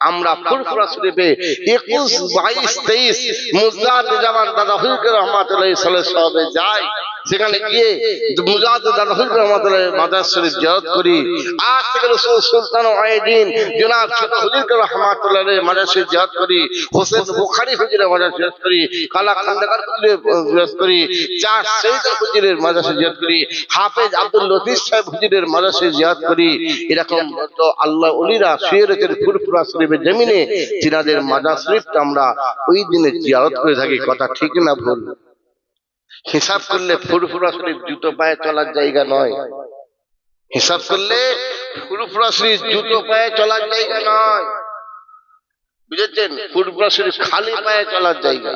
আমরা ফুরফুরা শরীফে একুশ বাইশ তেইশ মুজাদ জামান দাদা হুজুর রহমাতুল্লাহ সাহেবে যাই। সেখানে গিয়ে মুজাদ দাদা হুজুর রহমাতুল্লাহ মাদার শরীফ জিয়ারত করি। আজ থেকে রসুল সুলতান জনাব ছোট হুজুর মাদার শরীফ জিয়ারত করি, হোসেন বুখারী মাদার করি, কালা জিয়ারত করি, চার মাদার শরীফ জিয়ারত করি, হাফেজ আব্দুল লতিফ সাহেব মাদার শরীফ জিয়ারত করি। এরকম তো আল্লাহ ওলিরা ফুরফুরা শরীফের জমিনে তিনাদের শরীফটা আমরা ওই দিনে জিয়ারত করে থাকি। কথা ঠিক না ভুল? হিসাব করলে ফুরফুরা শরীফ জুতো পায়ে চলার জায়গা নয়। হিসাব করলে ফুরফুরা শরীফ জুতো পায়ে চলার জায়গা নয়। বুঝেছেন? ফুরফুরা শরীফ খালি পায়ে চলার জায়গা।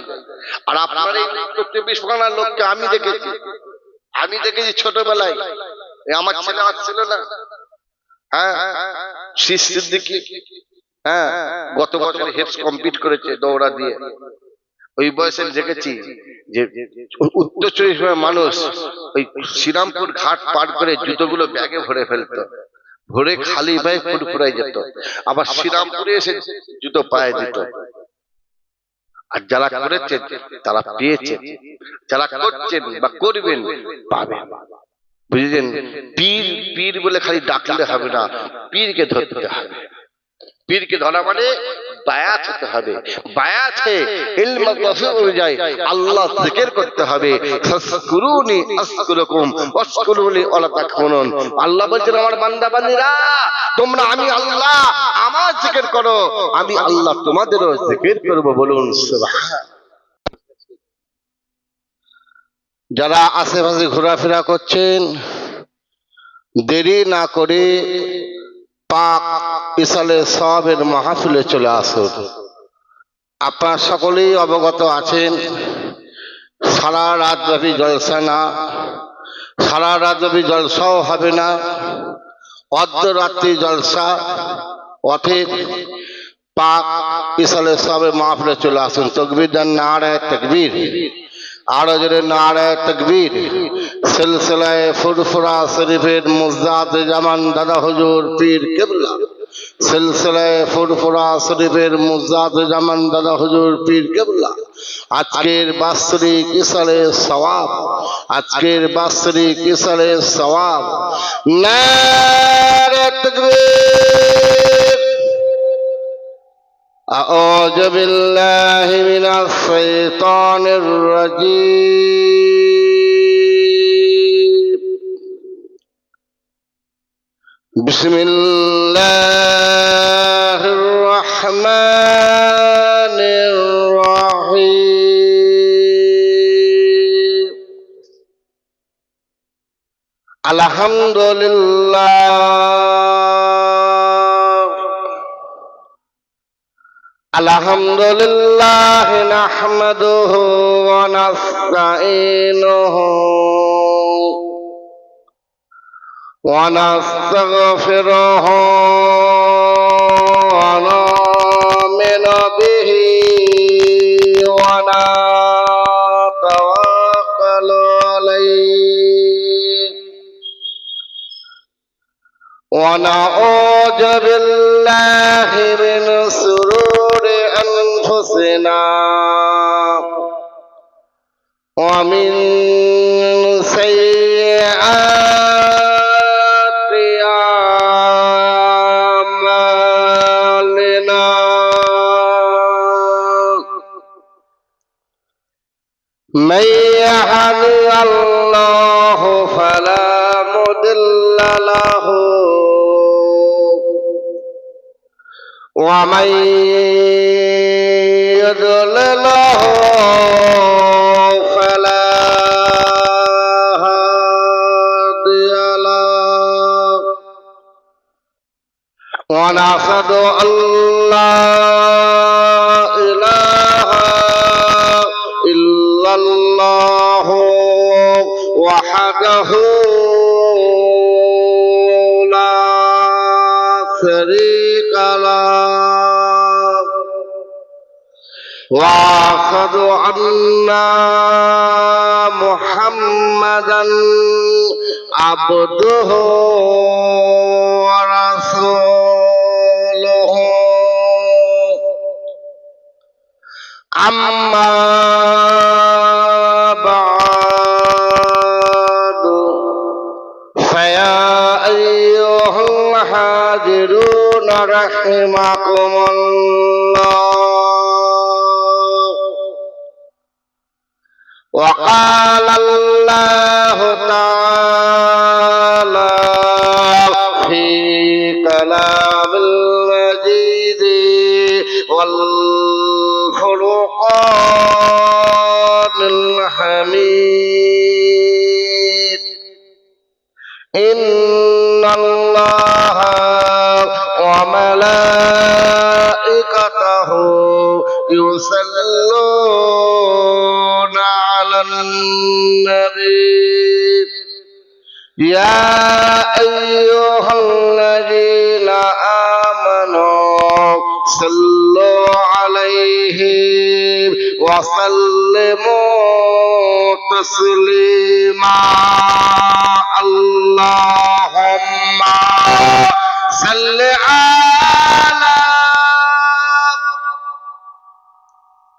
আর আপনার এই চব্বিশ পরগনার লোককে আমি দেখেছি। আমি দেখেছি ছোটবেলায়। আমার ছেলে আসছিল না। হ্যাঁ? শীষ সিদ্দিকি। হ্যাঁ? গত বছর হেপস কমপ্লিট করেছে দৌড়া দিয়ে। ওই বয়সে দেখেছি যে উত্তর চব্বিশ মানুষ ওই শ্রীরামপুর ঘাট পার করে জুতোগুলো ব্যাগে ভরে ফেলতো। ভরে খালি পায়ে ফুরফুরাই যেত। আবার শ্রীরামপুরে এসে জুতো পায়ে দিত। আর যারা করেছেন তারা পেয়েছেন যারা করছেন বা করবেন, পাবেন। বুঝলেন পীর পীর বলে খালি ডাকলে হবে না। পীরকে ধরতে হবে। পীরকে ধরা মানে বায়াত হতে হবে। বায়াতে ইলম তফিক অনুযায়ী আল্লাহ জিকির করতে হবে। ফাসকুরুনি আসকুরুকুম ওয়াসকুরুনি ওয়ালা তাকফুরুন আল্লাহ বলছেন, আমার বান্দা বান্দীরা, তোমরা আমি আল্লাহ, আমার জিকির করো। আমি আল্লাহ তোমাদেরও জিকির করব বলুন সুবহান যারা আশেপাশে ঘোরাফেরা করছেন, দেরি না করে পাক ইসালে সবের মাহফিলে চলে আসুন। আপনারা সকলেই অবগত আছেন, সারা রাতব্যাপী জলসা না সারা রাতব্যাপী জলসাও হবে না, অর্ধরাত্রি জলসা অথের পাক ইসালে সবের মাহফিলে চলে আসুন। তকবির দেন নারায় তকবীর, আরও জোরে নারায় তকবীর। সিলসিলায় ফুরফুরা শরীফের মুজাদ জামান দাদা হুজুর পীর কেবলা সিলসিলায় ফুরফুরা শরীফের মুজাদ জামান দাদা হুজুর পীর কেবলা আজকের বাৎসরিক ইসালে সওয়াব আজকের বাৎসরিক ইসালে সওয়াব নারায় তকবীর أعوذ بالله من الشيطان الرجيم بسم الله الرحمن الرحيم. الحمد لله الحمد لله نحمده ونستعينه ونستغفره ونؤمن به ونتوكل عليه. ونعوذ بالله من سرور أنفسنا ومن من يهد الله فلا مضل له ومن يضلله واشهد ان محمدا عبده ورسوله أما بعد فيا أيها الحاضرون رحمكم الله وقال الله تعالى في كلام المجيد والفرقان الحميد. إن الله وملائكته يصلون على النبي يا أيها الذين آمنوا صلوا عليه وسلموا تسليما اللهم صل على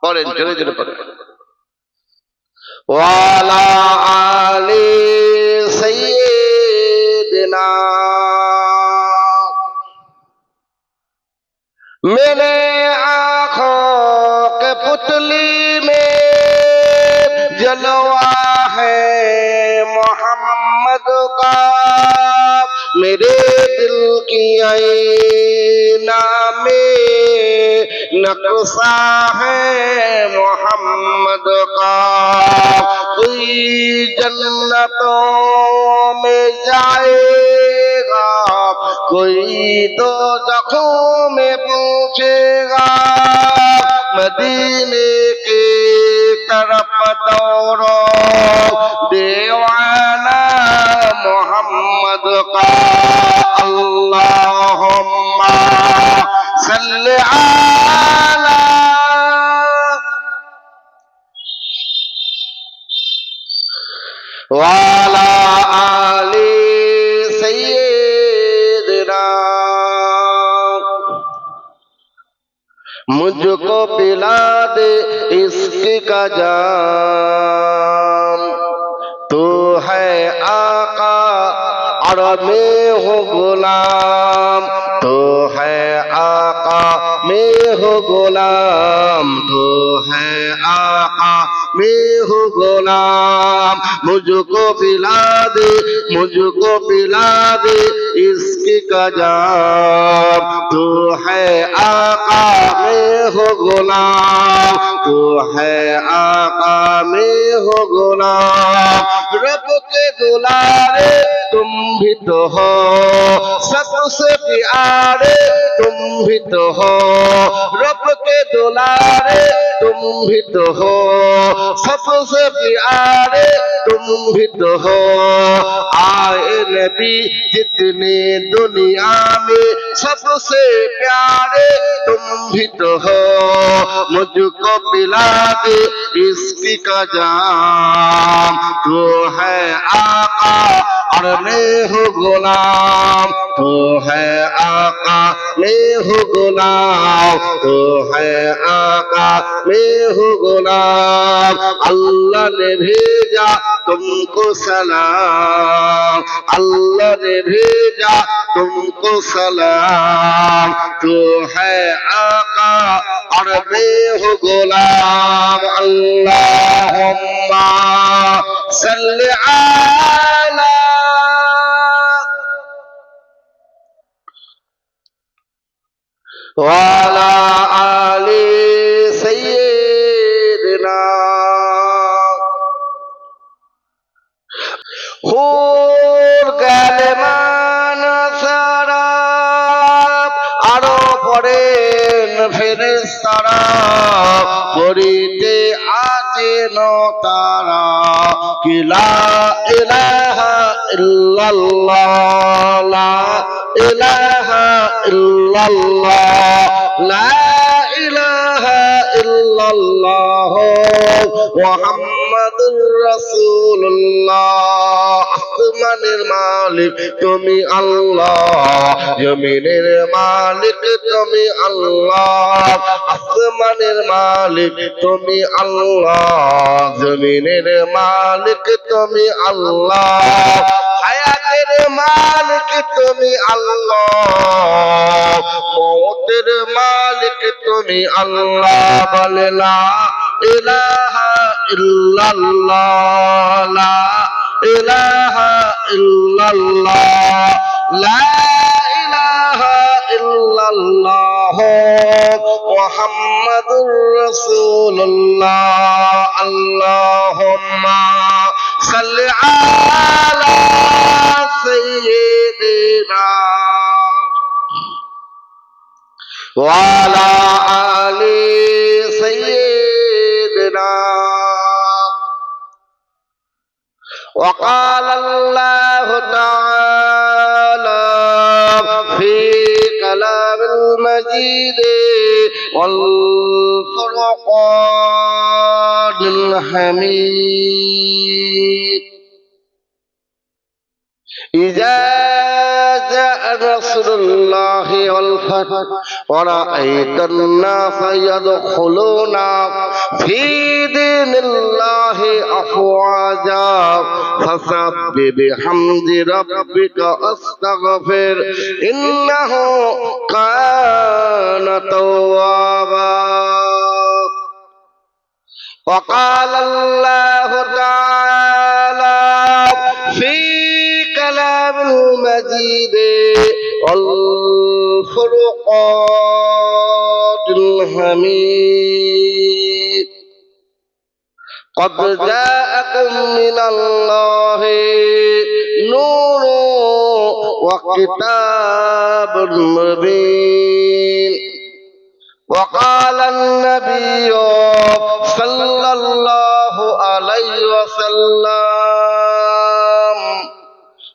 পড়েন জোরে জোরে পড়েন والا علی سیدنا میرے آنکھوں کے پتلی میں جلوہ ہے محمد کا میرے دل کی آئی نامے نقصہ ہے محمد کا کوئی جنتوں میں جائے گا، کوئی تو زخوں میں پوچھے گا۔ مدینے کے طرف دوڑو دیوانا محمد کا۔ اللہم صل على وعلى آل سيدنا مجھ کو پلا دے عشق کا جان تو ہے آقا عرب ہو غلام۔ غلام تو ہے آقا، میں ہوں غلام۔ مجھ کو پلا دے مجھ کو پلا دے، اس کی کجام تو ہے آقا، میں ہو غلام۔ تو ہے آقا، میں ہو غلام۔ رب کے دلارے، تم بھی تو ہو۔ سب سے پیارے তুম ভি তো হো রব तुम भी तो हो सबसे प्यारे तुम भी तो हो आए नबी जितने दुनिया में सबसे प्यारे तुम भी तो हो मुझको पिला दे इसकी का जाम तू है आका और मैं हूँ गुलाम तू है आका मैं हूँ गुलाम तू है आका मैं हूँ गुलाम अल्लाह ने भेजा तुमको सलाम अल्लाह ने भेजा तुमको सलाम तू है आका और मैं हूँ गुलाम अल्लाहुम्मा सल्ली अला वाला আছেন তারা কিলা ইলাহা ইল্লাল্লাহ লা ইলাহা ইল্লাল্লাহ লা ইলাহা মুহাম্মাদুর রাসূলুল্লাহ। আসমানের মালিক তুমি আল্লাহ, জমিনের মালিক তুমি আল্লাহ। আসমানের মালিক তুমি আল্লাহ, জমিনের মালিক তুমি আল্লাহ। হায়াতের মালিক তুমি আল্লাহ। মৌতের মালিক তুমি আল্লাহ। বলে ইলাহা إلا الله. لا إله إلا الله. لا إله إلا الله. محمد رسول الله. اللهم صل على سيدنا. وعلى وقال الله تعالى في كلام المجيد والفرقان الحميد. إذا جاء نصر الله والفتح ورأيت الناس يدخلون في دين الله أفواجا فسبح بحمد ربك واستغفر إنه كان توابا وقال الله تعالى في كلام المجيد والفرقان الحميد قد جاءكم من الله نور وكتاب مبين وقال النبي صلى الله عليه وسلم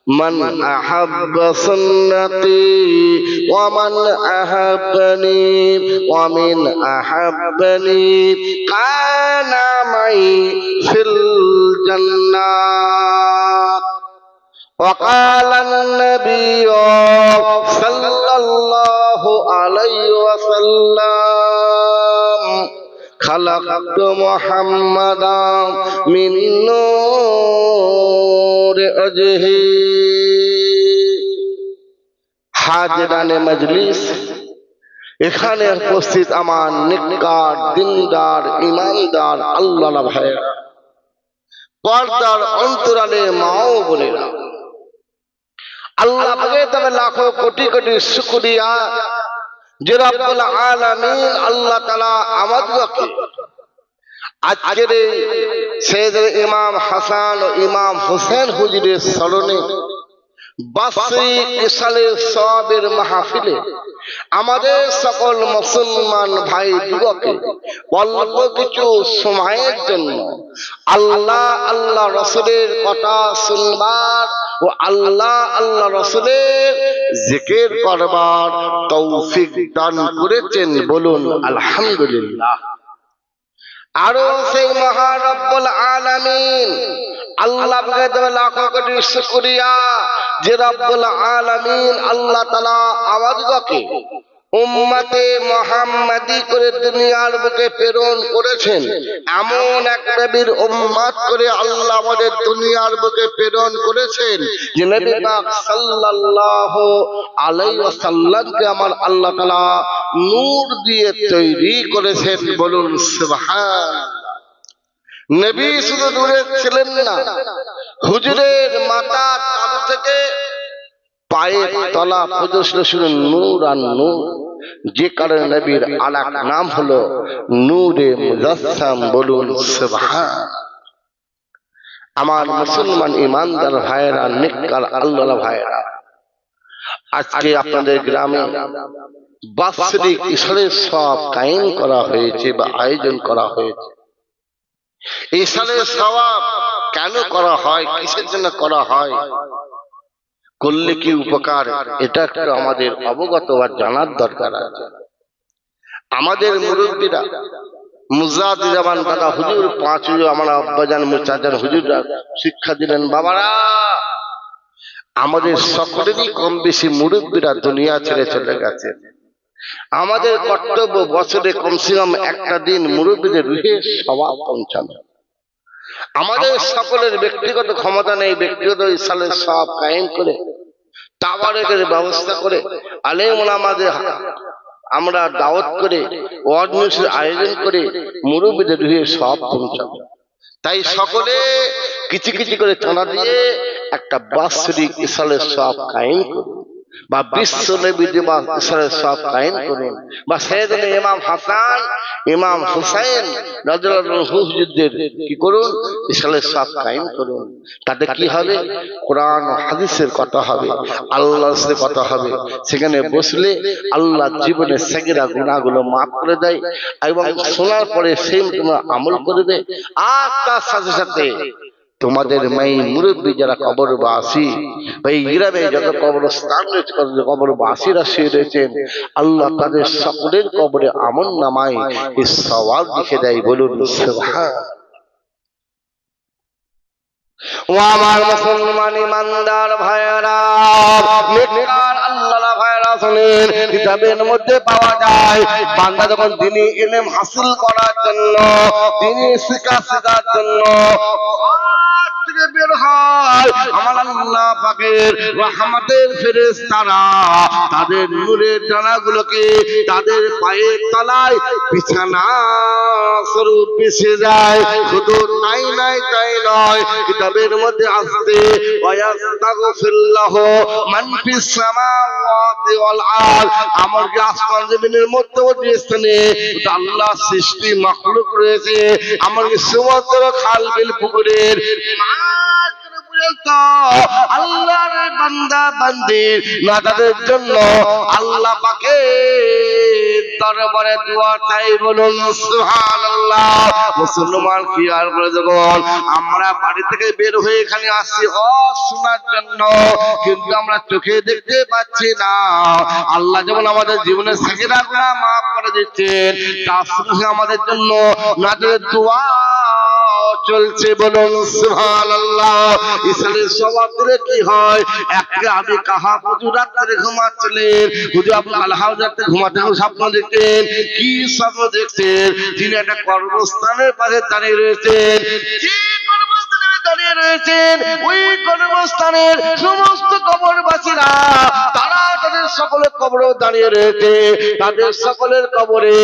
من أحب سنتي ومن أحبني ومن أحبني كان معي في الجنات وقال النبي صلى الله عليه وسلم خلقت محمدا من نور وجهه হাজরানে মজলিস এখানে উপস্থিত আমার নিকার দিনদার ইমানদার আল্লাহ ভাইয়েরা পর্দার অন্তরালে মাও বোনেরা আল্লাহ পাকে তবে লাখো কোটি কোটি শুকরিয়া যে রব্বুল আলামিন আল্লাহ তাআলা আমাদেরকে আজকের ইমাম হাসান ও ইমাম হোসেন হুজুরের স্মরণে সবের মাহফিলে আমাদের সকল মুসলমান ভাই যুবকে অল্প কিছু সময়ের জন্য আল্লাহ আল্লাহ রসুলের কথা শুনবার ও আল্লাহ আল্লাহ রসুলের জিকের করবার তৌফিক দান করেছেন বলুন, আলহামদুলিল্লাহ। আরও সেই মহারব্বুল আলামিন, আল্লাহ শুকরিয়া, যে রব্বুল আলামিন আল্লাহ তাআলা আমাদেরকে উম্মতে মোহাম্মদি করে দুনিয়ার বুকে প্রেরণ করেছেন। এমন এক নবীর উম্মত করে আল্লাহ আমাদের দুনিয়ার বুকে প্রেরণ করেছেন যে নবী পাক ওয়াসাল্লামকে আমার আল্লাহ তাআলা নূর দিয়ে তৈরি করেছেন বলুন সুবহান নবী শুধু ছিলেন না, হুজুরের মাথা তালু থেকে পায়ের তলা পর্যন্ত শুনে নূর আর নূর। যে কারণে নবীর আলাক নাম হলো নূরে মুজাসসাম বলুন আমার মুসলমান ইমানদার ভাইয়েরা নিকার আল্লাহ ভাইয়েরা, আজকে আপনাদের গ্রামে বাৎসরিক ঈশ্বরের সব কায়েম করা হয়েছে বা আয়োজন করা হয়েছে। ঈশ্বরের সবাব কেন করা হয়, কিসের জন্য করা হয়? করলে কি উপকার? এটা একটু আমাদের অবগত বা জানার দরকার আছে। আমাদের মুরব্বীরা মুজাদিজামান দাদা হুজুর পাঁচ আমার আব্বাজান মুচাজান হুজুররা শিক্ষা দিলেন বাবারা। আমাদের সকলেরই কম বেশি মুরব্বীরা দুনিয়া ছেড়ে চলে গেছে। আমাদের কর্তব্য বছরে কমসে কম একটা দিন মুরব্বীদের রুহে সভা পৌঁছানো। আমাদের সকলের ব্যক্তিগত ক্ষমতা নেই ব্যক্তিগত ইসালের সব কায়েম করে টাওয়ারের ব্যবস্থা করে আলেমন আমাদের আমরা দাওয়াত করে ওয়ার্ডমিউসের আয়োজন করে মুরব্বীদের রুহে সব পৌঁছাবো। তাই সকলে কিছু কিছু করে চাঁদা দিয়ে একটা বাৎসরিক ইসালের সব কায়েম করুন। বা বিশ্ব নবী দিবস ইসালের সব কায়েম করুন বা সৈয়দুল ইমাম হাসান ইমাম হুসাইন রাজুল্লাহ যুদ্ধের কি করুন? ইসালের সব কায়েম করুন। তাতে কি হবে? কোরআন হাদিসের কথা হবে আল্লাহর সাথে কথা হবে। সেখানে বসলে আল্লাহ জীবনের সেগেরা গুণাগুলো মাফ করে দেয় এবং শোনার পরে সেই তোমরা আমল করবে আর তার সাথে সাথে তোমাদের মাই মুরব্বী যারা কবর বাসি বা এই গ্রামে যত কবরস্থান রয়েছে কবর বাসীরা শুয়ে রয়েছেন। আল্লাহ তাদের সকলের কবরে আমন নামায় এই সওয়াল লিখে দেয় বলুন ও আমার মুসলমান ইমানদার আল্লাহ শুনেন কিতাবের মধ্যে পাওয়া যায়। বান্দা যখন তিনি ইলম হাসিল করার জন্য তিনি শিক্ষা শেখার জন্য থেকে বের হয়। আমার আল্লাহ পাকের রহমতের তাদের নূরের ডানাগুলোকে তাদের পায়ের তলায় বিছানা স্বরূপ যায় শুধু তাই নাই তাই নয়। কিতাবের মধ্যে আসছে ওয়াস্তাগফিরুল্লাহ মান ফিস সামাওয়াতি ওয়াল আমার কি আসমান জমিনের মধ্যবর্তী স্থানে আল্লাহ সৃষ্টি মাখলুক রয়েছে। আমার সমুদ্র খাল, বিল, পুকুরের পর্যন্ত আল্লাহর বান্দা বান্দির জন্য আল্লাহ পাকে দরবারে দোয়া চাই বলুন মুসলমান কি আর করে যখন আমরা বাড়ি থেকে বের হয়ে এখানে আসছি ও শোনার জন্য, কিন্তু আমরা চোখে দেখতে পাচ্ছি না। আল্লাহ যেমন আমাদের জীবনের সাকিরা মাফ করে দিচ্ছেন, তার সঙ্গে আমাদের জন্য নাজাদের দোয়া চলছে বলুন ইসলামের কি হয়? একটা আমি কাহা হুজুর রাত্রে ঘুমাচ্ছিলেন হুজুর রাত্রে ঘুমাতে ঘুম স্বপ্ন দেখতেন, কি স্বপ্ন দেখতেন? তিনি একটা কর্মস্থানের পাশে দাঁড়িয়ে রয়েছেন। দাঁড়িয়ে রয়েছেন ওই কর্মস্থানের সমস্ত কবরবাসীরা। তারা তাদের সকলের কবরে দাঁড়িয়ে রয়েছে। তাদের সকলের কবরে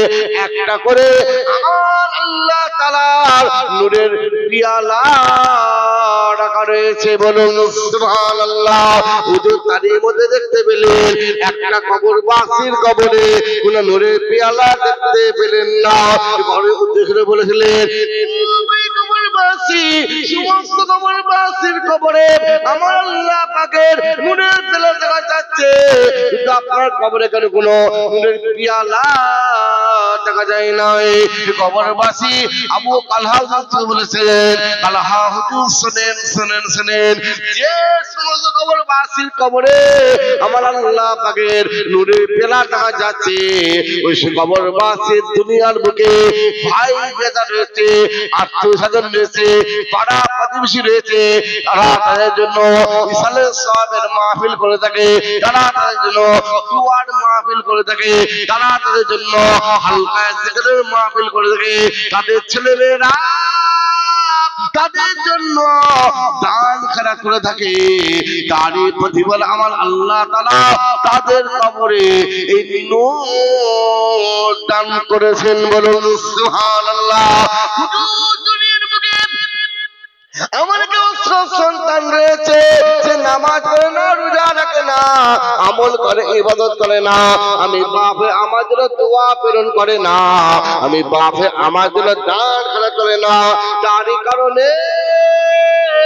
একটা করে আল্লাহ তালার নূরের পিয়ালা রাখা রয়েছে বলুন। সুবহানাল্লাহ। হুজুর তারই মধ্যে দেখতে পেলেন, একটা কবরবাসীর কবরে কোন নূরের পিয়ালা দেখতে পেলেন না। ঘরে উদ্দেশ্যে বলেছিলেন কবরবাসী সমস্ত কবরবাসীর কবরে আমার আল্লাহ পাকের নূরের পেলা দেখা যাচ্ছে। কিন্তু আপনার কবরে কেন কোনো নূরের পিয়ালা দেখা যায় আবু কালহা হুজুর বলেছিলেন, কালহা শুনেন শুনেন শুনেন, যে সমস্ত কবরে আমার আল্লাহ পাকের পেলা দেখা যাচ্ছে, ওই দুনিয়ার বুকে ভাই বেদা রয়েছে, আত্মীয় স্বজন রয়েছে পাড়া প্রতিবেশী রয়েছে, তারা তাদের জন্য ইসালের সবের মাহফিল করে থাকে, তারা তাদের জন্য দুয়ার মাহফিল করে থাকে, তারা তাদের জন্য হালকা জিকিরের মাহফিল করে থাকে, তাদের ছেলেমেয়েরা তাদের জন্য দান খারাপ করে থাকে। তারই প্রতিফল আমার আল্লাহ তালা তাদের কবরে এই দান করেছেন বলুন দুনিয়ার বুকে নামাজ পড়ে না, রোজা রাখে না, আমল করে, ইবাদত করে না। আমি বাপে আমার জন্য দোয়া প্রেরণ করে না। আমি বাপে আমার জন্য দান করে না। তারই কারণে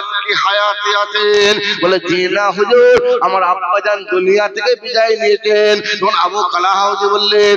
জান নাকি হায়াতে আছেন। বলে, জি না, হুজুর, আমার আব্বা যান দুনিয়া থেকে বিদায় নিয়েছেন। তখন আবু কালাহা হুজুর বললেন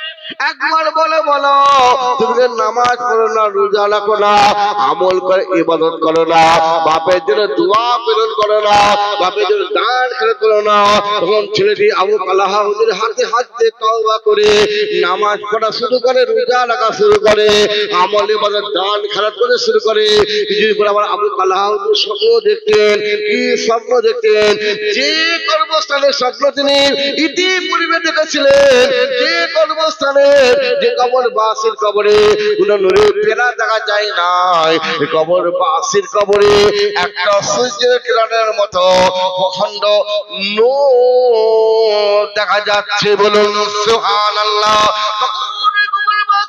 একবার বলে বলো, তুমি নামাজ পড়ো না, রোজা রাখো না, আমল করে ইবাদত করো না, বাপের জন্য দোয়া প্রেরণ করো না, বাপের জন্য দান খেলে করো না, তখন ছেলেটি আবু কালাহা হুজুরের হাতে হাত দিয়ে তওবা করে নামাজ পড়া শুরু করে, রোজা রাখা শুরু করে, আমল, ইবাদত, দান খেলা করে শুরু করে। কিছুদিন পরে আবার আবু হুজুর স্বপ্ন দেখতেন কি স্বপ্ন দেখতেন যে কর্মস্থানে স্বপ্ন তিনি ইতিপূর্বে দেখেছিলেন, যে কর্মস্থানে যে কবর বাসির কবরে কোনো নূরে ফেরা দেখা যায় নাই। কবর বাসির কবরে একটা সূর্যের কিরণের মতো প্রখণ্ড নূর দেখা যাচ্ছে বলুন, সুবহানাল্লাহ।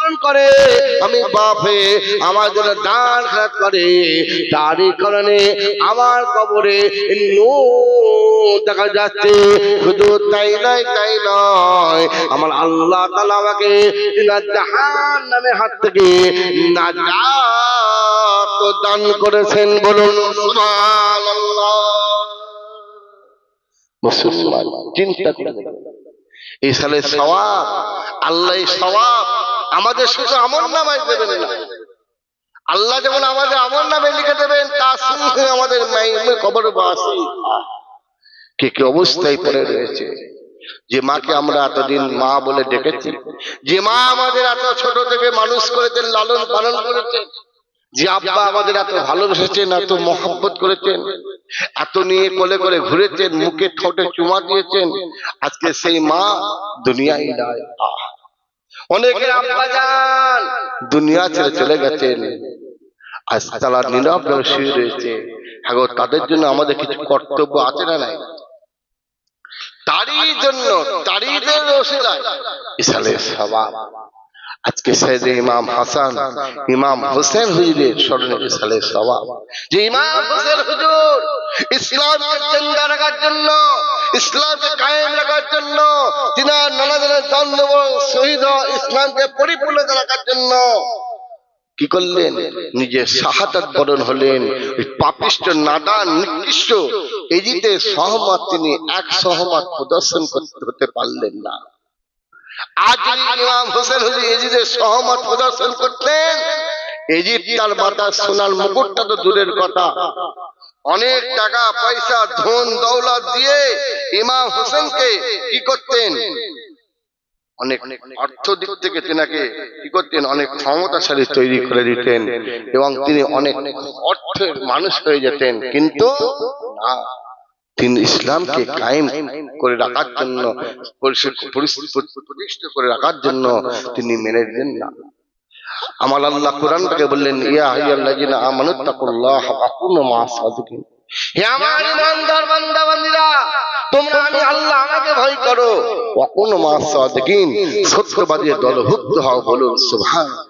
জন্য করে। আমি বাপে আমার জন্য দান খারাপ করে তারই কারণে আমার কবরে নূর দেখা যাচ্ছে। শুধু তাই নয় তাই নয়, আমার আল্লাহ তাআলা আমাকে জাহান নামে হাত থেকে নাজাত দান করেছেন বলুন চিন্তা করে এই সালে সওয়াব আল্লাহ সওয়াব আমাদের শুধু আমল নামায় দেবেন না। আল্লাহ যেমন আমাদের আমল নামে লিখে দেবেন তার সঙ্গে আমাদের কবর বাসি কে কি অবস্থায় পড়ে রয়েছে। যে মাকে আমরা এতদিন মা বলে ডেকেছি যে মা আমাদের এত ছোট থেকে মানুষ করেছেন লালন পালন করেছেন যে আব্বা আমাদের এত ভালোবেসেছেন এত মহব্বত করেছেন এত নিয়ে কোলে করে ঘুরেছেন মুখে ঠোঁটে চুমা দিয়েছেন আজকে সেই মা দুনিয়ায় নাই। আহ! অনেকের আব্বা যান দুনিয়া ছেড়ে চলে গেছেন। আজ তারা নীরব শুয়ে রয়েছে। হ্যাঁ তাদের জন্য আমাদের কিছু কর্তব্য আছে না নাই? তারই জন্য তারই জন্য ইসালে সবাব আজকে সৈয়দ ইমাম হাসান, ইমাম হোসেন হুজুরের স্মরণে ইসালে সবাব যে ইমাম হোসেন হুজুর ইসলামকে রাখার জন্য, ইসলামকে কায়েম রাখার জন্য নানা শহীদ ইসলামকে রাখার জন্য কি করলেন? নিজের শাহাদাত বরণ হলেন। ওই পাপিষ্ট, নাদান, নিকৃষ্ট সহমত তিনি এক সহমত প্রদর্শন করতে হতে পারলেন না। ইমাম হোসেনকে কি করতেন? অর্থ অনেক ক্ষমতাশালী তৈরি করে দিতেন এবং তিনি অনেক অর্থের মানুষ হয়ে যেতেন। কিন্তু না তিনি ইসলামকে কায়েম করে রাখার জন্য প্রতিষ্ঠিত করে রাখার জন্য তিনি মেনে দিলেন না। আমার আল্লাহ কোরআনটাকে বললেন, ইয়া আইয়াল্লাযিনা আমানুত্তাকুল্লাহ ওয়া কুনু মা'আস সাদিকিন। হে আমার ইমানদার বান্দা বান্দীরা তোমরা আমি আল্লাহ আমাকে ভয় করো। ওয়া কুনু মা'আস সাদিকিন। দলভুক্ত হও বলুন সুবহানাল্লাহ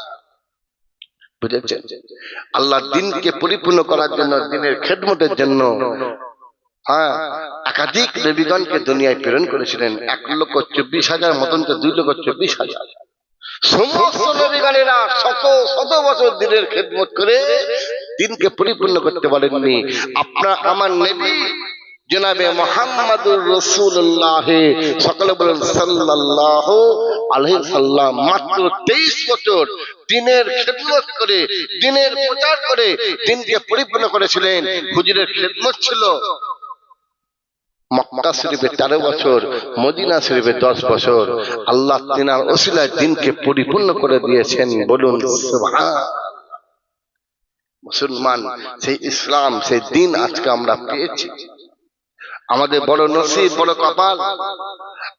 বুঝেছেন? আল্লাহ দিনকে পরিপূর্ণ করার জন্য, দিনের খেদমতের জন্য হ্যাঁ একাধিক নবীগণকে দুনিয়ায় প্রেরণ করেছিলেন। এক লক্ষ চব্বিশ হাজার মতন দুই লক্ষ চব্বিশ হাজার। সমস্ত শত বছর দিনের করে দিনকে পরিপূর্ণ করতে পারেননি আপনার, আমার নবী জনাবে মোহাম্মদুর রসুল্লাহ সকলে বলেন, সাল্লাল্লাহু আলহ সাল্লাম, মাত্র তেইশ বছর দিনের খেদমত করে, দিনের প্রচার করে, দিনকে পরিপূর্ণ করেছিলেন। হুজুরের খেদমত ছিল মক্কা শরীফে তেরো বছর, মদিনা শরীফে দশ বছর। আল্লাহ তিনার ওসিলায় দিনকে পরিপূর্ণ করে দিয়েছেন। বলুন মুসলমান, সেই ইসলাম, সেই দিন আজকে আমরা পেয়েছি। আমাদের বড় নসিব বড় কপাল।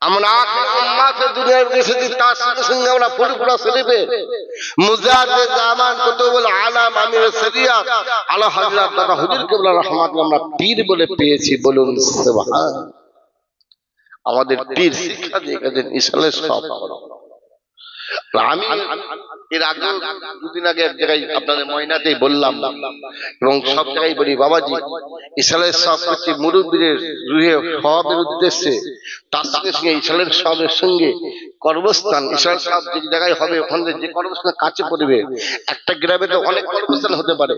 আমরা আখের উম্মাতে দুনিয়ার এসেছি তার সঙ্গে সঙ্গে আমরা ফুরফুরা শরীফে। মুজাহিদ জামান কুতুবুল আলাম আমির শরিয়াত আলা হযরত দাদা হুজুর কিবলা রাহমাতুল্লাহ আমরা পীর বলে পেয়েছি বলুন সুবহান। আমাদের পীর শিক্ষা দিয়ে গেছেন ইসলামের সব আর আমি এর আগে দুদিন আগে এক জায়গায় আপনাদের ময়নাতেই বললাম এবং সব জায়গায় বলি, বাবাজি মুরব্বীদের রুহে সবের উদ্দেশ্যে তার সঙ্গে সঙ্গে ইসলামের সবের সঙ্গে কর্মস্থান যে জায়গায় হবে যে কর্মস্থান কাছে পড়বে, একটা গ্রামে তো অনেক কর্মস্থান হতে পারে,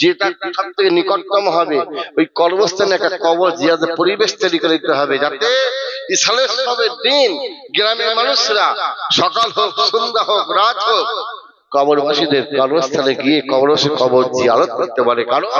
যেটা সব থেকে নিকটতম হবে, ওই কর্মস্থানে একটা কবর জিয়াদের পরিবেশ তৈরি করে দিতে হবে, যাতে ইসলামের সবের দিন গ্রামের মানুষরা সকাল হোক সন্ধ্যা হোক রাত হোক কবরবাসীদের কবরস্থানে গিয়ে কবরবাসী কবর জিয়ারত করতে পারে। কারণ